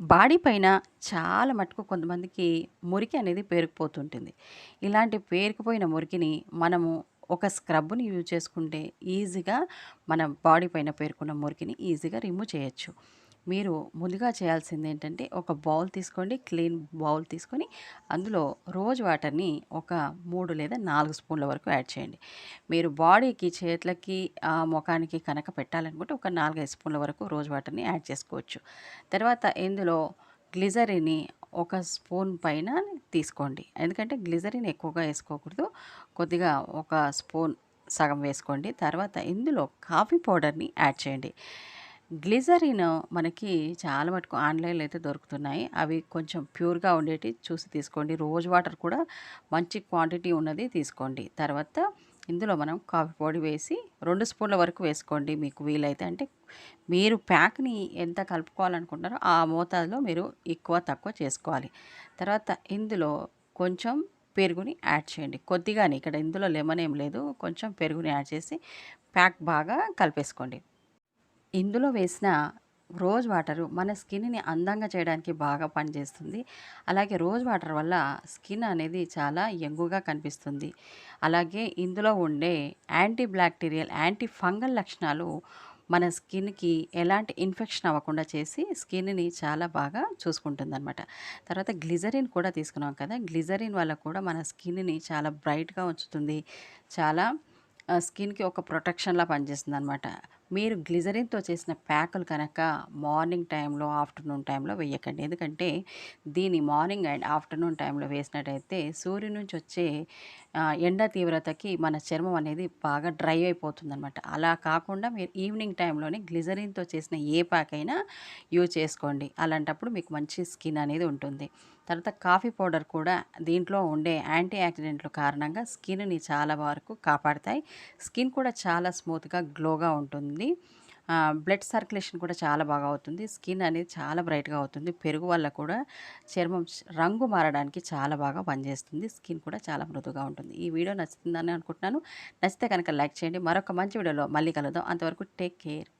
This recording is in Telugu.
బాడీ పైన చాలా మటుకు కొంతమందికి మురికి అనేది పేరుకుపోతుంటుంది. ఇలాంటి పేరుకుపోయిన మురికిని మనము ఒక స్క్రబ్ని యూజ్ చేసుకుంటే ఈజీగా మన బాడీ పైన పేరుకున్న మురికిని ఈజీగా రిమూవ్ చేయొచ్చు. మీరు ముందుగా చేయాల్సింది ఏంటంటే ఒక బౌల్ తీసుకోండి క్లీన్ బౌల్ తీసుకొని అందులో రోజు వాటర్ని ఒక మూడు లేదా నాలుగు స్పూన్ల వరకు యాడ్ చేయండి. మీరు బాడీకి చేతులకి ముఖానికి కనుక పెట్టాలనుకుంటే ఒక నాలుగైదు స్పూన్ల వరకు రోజు వాటర్ని యాడ్ చేసుకోవచ్చు. తర్వాత ఇందులో గ్లిజరిని ఒక స్పూన్ పైన తీసుకోండి. ఎందుకంటే గ్లిజరిన్ ఎక్కువగా వేసుకోకూడదు. కొద్దిగా ఒక స్పూన్ సగం వేసుకోండి. తర్వాత ఇందులో కాఫీ పౌడర్ని యాడ్ చేయండి. గ్లిజరిన్ మనకి చాలా మటుకు ఆన్లైన్లో అయితే దొరుకుతున్నాయి. అవి కొంచెం ప్యూర్గా ఉండేటి చూసి తీసుకోండి. రోజ్ వాటర్ కూడా మంచి క్వాంటిటీ ఉన్నది తీసుకోండి. తర్వాత ఇందులో మనం కాఫీ పొడి వేసి రెండు స్పూన్ల వరకు వేసుకోండి మీకు వీలైతే. అంటే మీరు ప్యాక్ని ఎంత కలుపుకోవాలనుకుంటారో ఆ మోతాదులో మీరు ఎక్కువ తక్కువ చేసుకోవాలి. తర్వాత ఇందులో కొంచెం పెరుగుని యాడ్ చేయండి. కొద్దిగానే ఇక్కడ ఇందులో లెమన్ ఏం లేదు. కొంచెం పెరుగుని యాడ్ చేసి ప్యాక్ బాగా కలిపేసుకోండి. ఇందులో వేసిన రోజ్ వాటరు మన స్కిన్ని అందంగా చేయడానికి బాగా పనిచేస్తుంది. అలాగే రోజ్ వాటర్ వల్ల స్కిన్ అనేది చాలా యంగుగా కనిపిస్తుంది. అలాగే ఇందులో ఉండే యాంటీ బ్యాక్టీరియల్ యాంటీ ఫంగల్ లక్షణాలు మన స్కిన్కి ఎలాంటి ఇన్ఫెక్షన్ అవ్వకుండా చేసి స్కిన్ని చాలా బాగా చూసుకుంటుంది అనమాట తర్వాత గ్లిజరిన్ కూడా తీసుకున్నాం కదా గ్లిజరిన్ వల్ల కూడా మన స్కిన్ని చాలా బ్రైట్గా ఉంచుతుంది. చాలా స్కిన్కి ఒక ప్రొటెక్షన్లా పనిచేస్తుంది అనమాట మీరు గ్లిజరిన్తో చేసిన ప్యాకులు కనుక మార్నింగ్ టైంలో ఆఫ్టర్నూన్ టైంలో వేయకండి. ఎందుకంటే దీని మార్నింగ్ అండ్ ఆఫ్టర్నూన్ టైంలో వేసినట్టయితే సూర్యుని నుంచి వచ్చే ఎండ తీవ్రతకి మన చర్మం అనేది బాగా డ్రై అయిపోతుందనమాట అలా కాకుండా మీరు ఈవినింగ్ టైంలోనే గ్లిజరిన్తో చేసిన ఏ ప్యాక్ అయినా యూజ్ చేసుకోండి. అలాంటప్పుడు మీకు మంచి స్కిన్ అనేది ఉంటుంది. తర్వాత కాఫీ పౌడర్ కూడా దీంట్లో ఉండే యాంటీ యాక్సిడెంట్లు కారణంగా స్కిన్ని చాలా వరకు కాపాడతాయి. స్కిన్ కూడా చాలా స్మూత్గా గ్లోగా ఉంటుంది. బ్లడ్ సర్క్యులేషన్ కూడా చాలా బాగా అవుతుంది. స్కిన్ అనేది చాలా బ్రైట్గా అవుతుంది. పెరుగు వల్ల కూడా చర్మం రంగు మారడానికి చాలా బాగా పనిచేస్తుంది. స్కిన్ కూడా చాలా మృదుగా ఉంటుంది. ఈ వీడియో నచ్చుతుందని అనుకుంటున్నాను. నచ్చితే కనుక లైక్ చేయండి. మరొక మంచి వీడియోలో మళ్ళీ కలుద్దాం. అంతవరకు టేక్ కేర్.